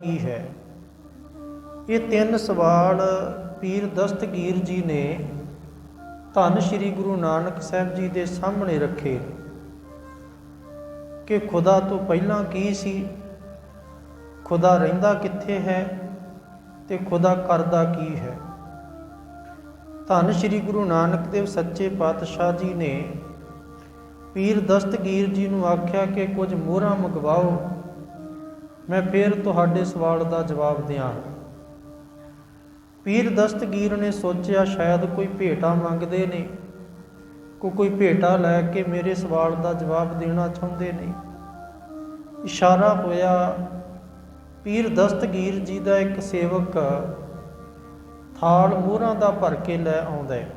ਕੀ ਹੈ? ਇਹ ਤਿੰਨ ਸਵਾਲ ਪੀਰ ਦਸਤਗੀਰ ਜੀ ਨੇ ਧੰਨ ਸ਼੍ਰੀ ਗੁਰੂ ਨਾਨਕ ਸਾਹਿਬ ਜੀ ਦੇ ਸਾਹਮਣੇ ਰੱਖੇ ਕਿ ਖੁਦਾ ਤੋਂ ਪਹਿਲਾਂ ਕੀ ਸੀ? ਖੁਦਾ ਰਹਿੰਦਾ ਕਿੱਥੇ ਹੈ ਤੇ ਖੁਦਾ ਕਰਦਾ ਕੀ ਹੈ? ਧੰਨ ਸ਼੍ਰੀ ਗੁਰੂ ਨਾਨਕ ਦੇਵ ਸੱਚੇ ਪਾਤਸ਼ਾਹ ਜੀ ਨੇ ਪੀਰ ਦਸਤਗੀਰ ਜੀ ਨੂੰ ਆਖਿਆ ਕਿ ਕੁਝ ਮੋਹਰਾਂ ਮੰਗਵਾਓ। ਮੈਂ ਫਿਰ ਤੁਹਾਡੇ ਸਵਾਲ ਦਾ ਜਵਾਬ ਦਿਆਂ। ਪੀਰ ਦਸਤਗੀਰ ਨੇ ਸੋਚਿਆ, ਸ਼ਾਇਦ ਕੋਈ ਭੇਟਾ ਮੰਗਦੇ ਨੇ। ਕੋ ਕੋਈ ਭੇਟਾ ਲੈ ਕੇ ਮੇਰੇ ਸਵਾਲ ਦਾ ਜਵਾਬ ਦੇਣਾ ਚਾਹੁੰਦੇ ਨੇ। ਇਸ਼ਾਰਾ ਹੋਇਆ, ਪੀਰ ਦਸਤਗੀਰ ਜੀ ਦਾ ਇੱਕ ਸੇਵਕ ਥਾਲ ਮੋਹਰਾਂ ਦਾ ਭਰ ਕੇ ਲੈ ਆਉਂਦਾ ਹੈ।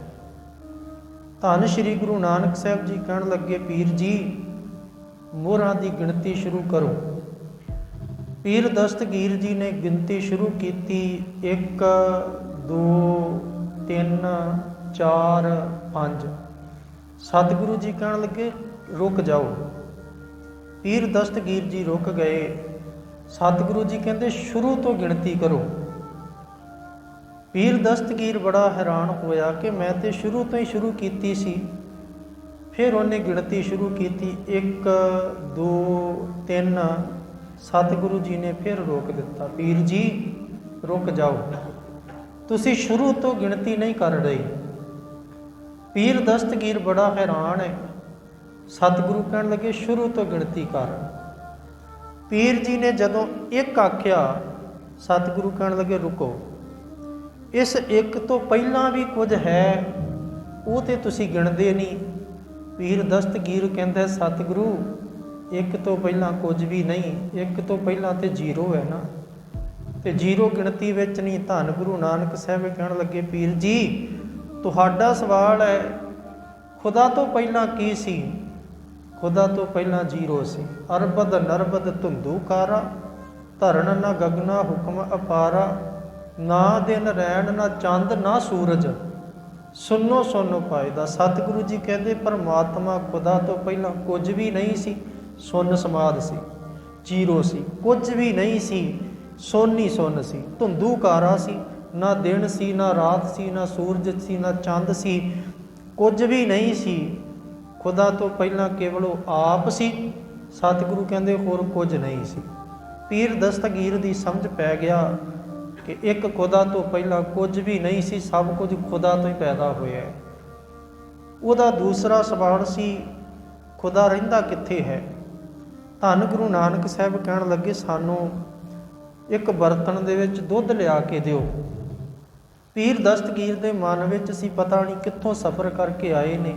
ਧੰਨ ਸ਼੍ਰੀ ਗੁਰੂ ਨਾਨਕ ਸਾਹਿਬ ਜੀ ਕਹਿਣ ਲੱਗੇ, ਪੀਰ ਜੀ, ਮੋਹਰਾਂ ਦੀ ਗਿਣਤੀ ਸ਼ੁਰੂ ਕਰੋ। ਪੀਰ ਦਸਤਗੀਰ ਜੀ ਨੇ ਗਿਣਤੀ ਸ਼ੁਰੂ ਕੀਤੀ। 1 2 3 4 5 ਸਤਿਗੁਰੂ ਜੀ ਕਹਿਣ ਲੱਗੇ, ਰੁਕ ਜਾਓ। ਪੀਰ ਦਸਤਗੀਰ ਜੀ ਰੁਕ ਗਏ। ਸਤਿਗੁਰੂ ਜੀ ਕਹਿੰਦੇ, ਸ਼ੁਰੂ ਤੋਂ ਗਿਣਤੀ ਕਰੋ। ਪੀਰ ਦਸਤਗੀਰ ਬੜਾ ਹੈਰਾਨ ਹੋਇਆ ਕਿ ਮੈਂ ਤੇ ਸ਼ੁਰੂ ਤੋਂ ਹੀ ਸ਼ੁਰੂ ਕੀਤੀ ਸੀ। ਫਿਰ ਉਹਨੇ ਗਿਣਤੀ ਸ਼ੁਰੂ ਕੀਤੀ। 1 2 3 ਸਤਿਗੁਰੂ ਜੀ ਨੇ ਫਿਰ ਰੋਕ ਦਿੱਤਾ ਪੀਰ ਜੀ, ਰੁਕ ਜਾਓ। ਤੁਸੀਂ ਸ਼ੁਰੂ ਤੋਂ ਗਿਣਤੀ ਨਹੀਂ ਕਰ ਰਹੇ। ਪੀਰ ਦਸਤਗੀਰ ਬੜਾ ਹੈਰਾਨ ਹੈ। ਸਤਿਗੁਰੂ ਕਹਿਣ ਲੱਗੇ, ਸ਼ੁਰੂ ਤੋਂ ਗਿਣਤੀ ਕਰ। ਪੀਰ ਜੀ ਨੇ ਜਦੋਂ ਇੱਕ ਆਖਿਆ, ਸਤਿਗੁਰੂ ਕਹਿਣ ਲੱਗੇ, ਰੁਕੋ। ਇਸ ਇੱਕ ਤੋਂ ਪਹਿਲਾਂ ਵੀ ਕੁਝ ਹੈ, ਉਹ ਤੇ ਤੁਸੀਂ ਗਿਣਦੇ ਨਹੀਂ। ਪੀਰ ਦਸਤਗੀਰ ਕਹਿੰਦਾ, ਸਤਿਗੁਰੂ ਇੱਕ ਤੋਂ ਪਹਿਲਾਂ ਕੁਝ ਵੀ ਨਹੀਂ, ਇੱਕ ਤੋਂ ਪਹਿਲਾਂ ਤੇ ਜ਼ੀਰੋ ਹੈ ਨਾ। ਤੇ ਜ਼ੀਰੋ ਗਿਣਤੀ ਵਿੱਚ ਨਹੀਂ, ਧੰਨ ਗੁਰੂ ਨਾਨਕ ਸਾਹਿਬ ਕਹਿਣ ਲੱਗੇ, ਪੀਰ ਜੀ, ਤੁਹਾਡਾ ਸਵਾਲ ਹੈ, ਖੁਦਾ ਤੋਂ ਪਹਿਲਾਂ ਕੀ ਸੀ? ਖੁਦਾ ਤੋਂ ਪਹਿਲਾਂ ਜ਼ੀਰੋ ਸੀ। ਅਰਬਦ ਨਰਬਦ ਧੁੰਦੂਕਾਰਾ ਧਰਨ ਨਾ ਗਗਨਾ ਹੁਕਮ ਅਪਾਰਾ, ਨਾ ਦਿਨ ਰੈਣ ਨਾ ਚੰਦ ਨਾ ਸੂਰਜ। ਸੁਨੋ ਸੁਨੋ ਪਾਇਦਾ ਸਤਿਗੁਰੂ ਜੀ ਕਹਿੰਦੇ, ਪਰਮਾਤਮਾ ਖੁਦਾ ਤੋਂ ਪਹਿਲਾਂ ਕੁਝ ਵੀ ਨਹੀਂ ਸੀ। ਸੁੰਨ ਸਮਾਦ ਸੀ, ਚੀਰੋ ਸੀ, ਕੁਝ ਵੀ ਨਹੀਂ ਸੀ, ਸੋਨੀ ਸੁੰਨ ਸੀ ਧੁੰਦੂਕਾਰਾ ਸੀ, ਨਾ ਦਿਨ ਸੀ, ਨਾ ਰਾਤ ਸੀ, ਨਾ ਸੂਰਜ ਸੀ, ਨਾ ਚੰਦ ਸੀ, ਕੁਝ ਵੀ ਨਹੀਂ ਸੀ। ਖੁਦਾ ਤੋਂ ਪਹਿਲਾਂ ਕੇਵਲ ਉਹ ਆਪ ਸੀ, ਸਤਿਗੁਰੂ ਕਹਿੰਦੇ ਹੋਰ ਕੁਝ ਨਹੀਂ ਸੀ। ਪੀਰ ਦਸਤਗੀਰ ਦੀ ਸਮਝ ਪੈ ਗਿਆ ਕਿ ਇੱਕ ਖੁਦਾ ਤੋਂ ਪਹਿਲਾਂ ਕੁਝ ਵੀ ਨਹੀਂ ਸੀ, ਸਭ ਕੁਝ ਖੁਦਾ ਤੋਂ ਹੀ ਪੈਦਾ ਹੋਇਆ ਹੈ। ਉਹਦਾ ਦੂਸਰਾ ਸਵਾਲ ਸੀ, ਖੁਦਾ ਰਹਿੰਦਾ ਕਿੱਥੇ ਹੈ? ਧੰਨ ਗੁਰੂ ਨਾਨਕ ਸਾਹਿਬ ਕਹਿਣ ਲੱਗੇ, ਸਾਨੂੰ ਇੱਕ ਬਰਤਨ ਦੇ ਵਿੱਚ ਦੁੱਧ ਲਿਆ ਕੇ ਦਿਓ। ਪੀਰ ਦਸਤਗੀਰ ਦੇ ਮਨ ਵਿੱਚ ਸੀ ਪਤਾ ਨਹੀਂ ਕਿੱਥੋਂ ਸਫ਼ਰ ਕਰਕੇ ਆਏ ਨੇ।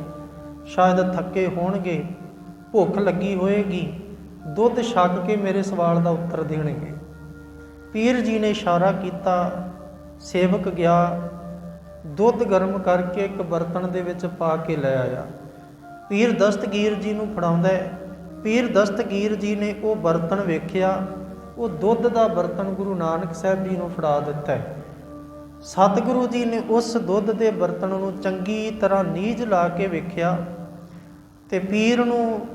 ਸ਼ਾਇਦ ਥੱਕੇ ਹੋਣਗੇ, ਭੁੱਖ ਲੱਗੀ ਹੋਏਗੀ, ਦੁੱਧ ਛਕ ਕੇ ਮੇਰੇ ਸਵਾਲ ਦਾ ਉੱਤਰ ਦੇਣਗੇ। ਪੀਰ ਜੀ ਨੇ ਇਸ਼ਾਰਾ ਕੀਤਾ, ਸੇਵਕ ਗਿਆ, ਦੁੱਧ ਗਰਮ ਕਰਕੇ ਇੱਕ ਬਰਤਨ ਦੇ ਵਿੱਚ ਪਾ ਕੇ ਲੈ ਆਇਆ। ਪੀਰ ਦਸਤਗੀਰ ਜੀ ਨੂੰ ਫੜਾਉਂਦਾ ਹੈ ਪੀਰ ਦਸਤਗੀਰ ਜੀ ਨੇ ਉਹ ਬਰਤਨ ਵੇਖਿਆ, ਉਹ ਦੁੱਧ ਦਾ ਬਰਤਨ ਗੁਰੂ ਨਾਨਕ ਸਾਹਿਬ ਜੀ ਨੂੰ ਫੜਾ ਦਿੱਤਾ ਸਤਿਗੁਰੂ ਜੀ ਨੇ ਉਸ ਦੁੱਧ ਦੇ ਬਰਤਨ ਨੂੰ ਚੰਗੀ ਤਰ੍ਹਾਂ ਨੀਝ ਲਾ ਕੇ ਵੇਖਿਆ ਤੇ ਪੀਰ ਨੂੰ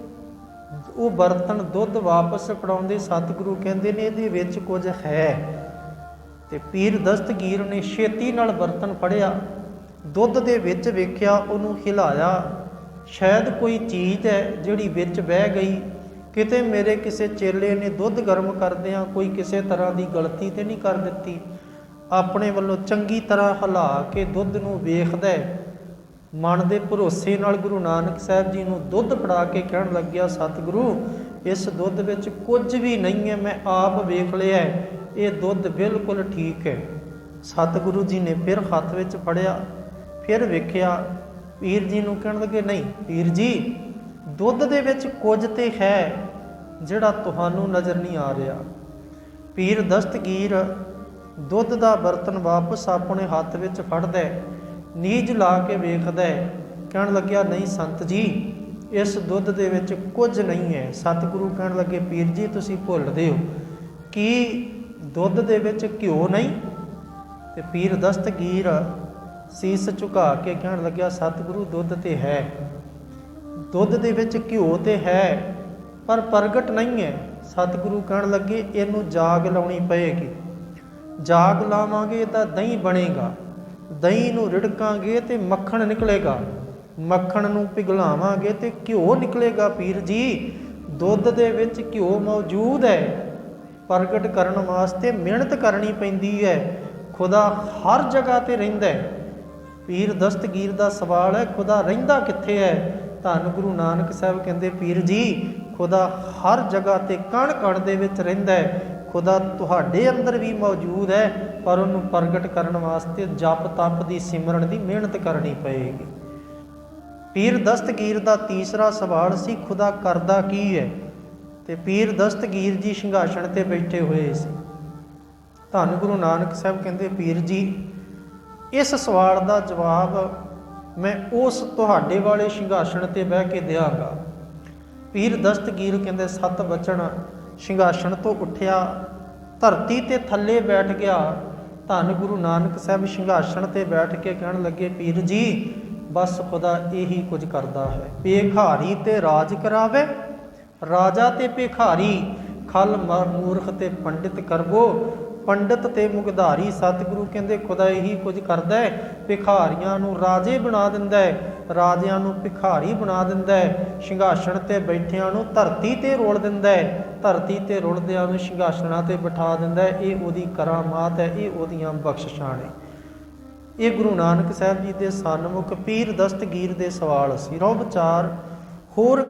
ਉਹ ਬਰਤਨ ਦੁੱਧ ਵਾਪਸ ਫੜਾਉਂਦੇ ਸਤਿਗੁਰੂ ਕਹਿੰਦੇ ਨੇ, ਇਹਦੇ ਵਿੱਚ ਕੁਝ ਹੈ। ਤੇ ਪੀਰ ਦਸਤਗੀਰ ਨੇ ਛੇਤੀ ਨਾਲ ਬਰਤਨ ਫੜਿਆ, ਦੁੱਧ ਦੇ ਵਿੱਚ ਵੇਖਿਆ, ਉਹਨੂੰ ਹਿਲਾਇਆ। ਸ਼ਾਇਦ ਕੋਈ ਚੀਜ਼ ਹੈ ਜਿਹੜੀ ਵਿੱਚ ਬਹਿ ਗਈ, ਕਿਤੇ ਮੇਰੇ ਕਿਸੇ ਚੇਲੇ ਨੇ ਦੁੱਧ ਗਰਮ ਕਰਦਿਆਂ ਕੋਈ ਕਿਸੇ ਤਰ੍ਹਾਂ ਦੀ ਗਲਤੀ ਤੇ ਨਹੀਂ ਕਰ ਦਿੱਤੀ। ਆਪਣੇ ਵੱਲੋਂ ਚੰਗੀ ਤਰ੍ਹਾਂ ਹਿਲਾ ਕੇ ਦੁੱਧ ਨੂੰ ਵੇਖਦਾ ਮਨ ਦੇ ਭਰੋਸੇ ਨਾਲ ਗੁਰੂ ਨਾਨਕ ਸਾਹਿਬ ਜੀ ਨੂੰ ਦੁੱਧ ਫੜਾ ਕੇ ਕਹਿਣ ਲੱਗਿਆ, ਸਤਿਗੁਰੂ, ਇਸ ਦੁੱਧ ਵਿੱਚ ਕੁਝ ਵੀ ਨਹੀਂ ਹੈ, ਮੈਂ ਆਪ ਵੇਖ ਲਿਆ ਇਹ ਦੁੱਧ ਬਿਲਕੁਲ ਠੀਕ ਹੈ। ਸਤਿਗੁਰੂ ਜੀ ਨੇ ਫਿਰ ਹੱਥ ਵਿੱਚ ਫੜਿਆ, ਫਿਰ ਵੇਖਿਆ ਪੀਰ ਜੀ ਨੂੰ ਕਹਿਣ ਲੱਗੇ, ਨਹੀਂ, ਪੀਰ ਜੀ, ਦੁੱਧ ਦੇ ਵਿੱਚ ਕੁਝ ਤੇ ਹੈ ਜਿਹੜਾ ਤੁਹਾਨੂੰ ਨਜ਼ਰ ਨਹੀਂ ਆ ਰਿਹਾ। ਪੀਰ ਦਸਤਗੀਰ ਦੁੱਧ ਦਾ ਬਰਤਨ ਵਾਪਸ ਆਪਣੇ ਹੱਥ ਵਿੱਚ ਫੜਦਾ ਹੈ ਨੀਝ ਲਾ ਕੇ ਵੇਖਦਾ ਹੈ। ਕਹਿਣ ਲੱਗਿਆ, ਨਹੀਂ ਸੰਤ ਜੀ, ਇਸ ਦੁੱਧ ਦੇ ਵਿੱਚ ਕੁਝ ਨਹੀਂ ਹੈ। ਸਤਿਗੁਰੂ ਕਹਿਣ ਲੱਗੇ, ਪੀਰ ਜੀ, ਤੁਸੀਂ ਭੁੱਲਦੇ ਹੋ ਕਿ ਦੁੱਧ ਦੇ ਵਿੱਚ ਘਿਓ ਨਹੀਂ? ਤੇ ਪੀਰ ਦਸਤਗੀਰ ਸੀਸ ਝੁਕਾ ਕੇ ਕਹਿਣ ਲੱਗਿਆ, ਸਤਿਗੁਰੂ, ਦੁੱਧ ਤੇ ਹੈ। ਦੁੱਧ ਦੇ ਵਿੱਚ ਘਿਓ ਤੇ ਹੈ, ਪਰ ਪ੍ਰਗਟ ਨਹੀਂ ਹੈ। ਸਤਿਗੁਰੂ ਕਹਿਣ ਲੱਗੇ, ਇਹਨੂੰ ਜਾਗ ਲਾਉਣੀ ਪਏਗੀ। ਜਾਗ ਲਾਵਾਂਗੇ ਤਾਂ ਦਹੀਂ ਬਣੇਗਾ। ਦਹੀਂ ਨੂੰ ਰਿੜਕਾਂਗੇ ਤੇ ਮੱਖਣ ਨਿਕਲੇਗਾ। ਮੱਖਣ ਨੂੰ ਪਿਘਲਾਵਾਂਗੇ ਤੇ ਘਿਓ ਨਿਕਲੇਗਾ। ਪੀਰ ਜੀ, ਦੁੱਧ ਦੇ ਵਿੱਚ ਘਿਓ ਮੌਜੂਦ ਹੈ। ਪ੍ਰਗਟ ਕਰਨ ਵਾਸਤੇ ਮਿਹਨਤ ਕਰਨੀ ਪੈਂਦੀ ਹੈ। ਖੁਦਾ ਹਰ ਜਗ੍ਹਾ ਤੇ ਰਹਿੰਦਾ ਹੈ। ਪੀਰ ਦਸਤਗੀਰ ਦਾ ਸਵਾਲ ਹੈ, ਖੁਦਾ ਰਹਿੰਦਾ ਕਿੱਥੇ ਹੈ? ਧੰਨ ਗੁਰੂ ਨਾਨਕ ਸਾਹਿਬ ਕਹਿੰਦੇ, ਪੀਰ ਜੀ, ਖੁਦਾ ਹਰ ਜਗ੍ਹਾ ਤੇ ਕਣ ਕਣ ਦੇ ਵਿੱਚ ਰਹਿੰਦਾ ਹੈ। ਖੁਦਾ ਤੁਹਾਡੇ ਅੰਦਰ ਵੀ ਮੌਜੂਦ ਹੈ, ਪਰ ਉਹਨੂੰ ਪ੍ਰਗਟ ਕਰਨ ਵਾਸਤੇ ਜਪ ਤਪ ਦੀ ਸਿਮਰਨ ਦੀ ਮਿਹਨਤ ਕਰਨੀ ਪਏਗੀ। ਪੀਰ ਦਸਤਗੀਰ ਦਾ ਤੀਸਰਾ ਸਵਾਲ ਸੀ, ਖੁਦਾ ਕਰਦਾ ਕੀ ਹੈ? ਤੇ ਪੀਰ ਦਸਤਗੀਰ ਜੀ ਸਿੰਘਾਸਣ ਤੇ ਬੈਠੇ ਹੋਏ ਸੀ। ਧੰਨ ਗੁਰੂ ਨਾਨਕ ਸਾਹਿਬ ਕਹਿੰਦੇ, ਪੀਰ ਜੀ ਇਸ ਸਵਾਲ ਦਾ ਜਵਾਬ ਮੈਂ ਉਸ ਤੁਹਾਡੇ ਵਾਲੇ ਸਿੰਘਾਸਣ ਤੇ ਬਹਿ ਕੇ ਦਿਆਂਗਾ। ਪੀਰ ਦਸਤਗੀਰ ਕਹਿੰਦੇ, ਸਤ ਬਚਨ ਸਿੰਘਾਸਣ ਤੋਂ ਉੱਠਿਆ, ਧਰਤੀ ਤੇ ਥੱਲੇ ਬੈਠ ਗਿਆ। ਧੰਨ ਗੁਰੂ ਨਾਨਕ ਸਾਹਿਬ ਸਿੰਘਾਸਣ ਤੇ ਬੈਠ ਕੇ ਕਹਿਣ ਲੱਗੇ, ਪੀਰ ਜੀ, ਬਸ ਖੁਦਾ ਇਹੀ ਕੁਝ ਕਰਦਾ ਹੈ। ਭੇਖਾਰੀ ਤੇ ਰਾਜ ਕਰਾਵੇ, ਰਾਜਾ ਤੇ ਭੇਖਾਰੀ, ਖਲ ਮ- ਮੂਰਖ ਤੇ ਪੰਡਿਤ ਕਰਵੋ ਪੰਡਤ ਤੇ ਮੁਗਧਾਰੀ ਸਤਿਗੁਰੂ ਕਹਿੰਦੇ ਖੁਦਾ ਇਹੀ ਕੁਝ ਕਰਦਾ ਹੈ, ਭਿਖਾਰੀਆਂ ਨੂੰ ਰਾਜੇ ਬਣਾ ਦਿੰਦਾ ਹੈ, ਰਾਜਿਆਂ ਨੂੰ ਭਿਖਾਰੀ ਬਣਾ ਦਿੰਦਾ ਹੈ, ਸਿੰਘਾਸਣ ਤੇ ਬੈਠਿਆਂ ਨੂੰ ਧਰਤੀ ਤੇ ਰੋਲ ਦਿੰਦਾ ਹੈ, ਧਰਤੀ ਤੇ ਰੁਲਦਿਆਂ ਨੂੰ ਸਿੰਘਾਸਣਾਂ ਤੇ ਬਿਠਾ ਦਿੰਦਾ ਹੈ, ਇਹ ਉਹਦੀ ਕਰਾਮਾਤ ਹੈ, ਇਹ ਉਹਦੀਆਂ ਬਖਸ਼ਿਸ਼ਾਂ ਨੇ। ਇਹ ਗੁਰੂ ਨਾਨਕ ਸਾਹਿਬ ਜੀ ਦੇ ਸਨਮੁਖ ਪੀਰ ਦਸਤਗੀਰ ਦੇ ਸਵਾਲ ਸੀ। ਰੋ ਵਿਚਾਰ ਹੋਰ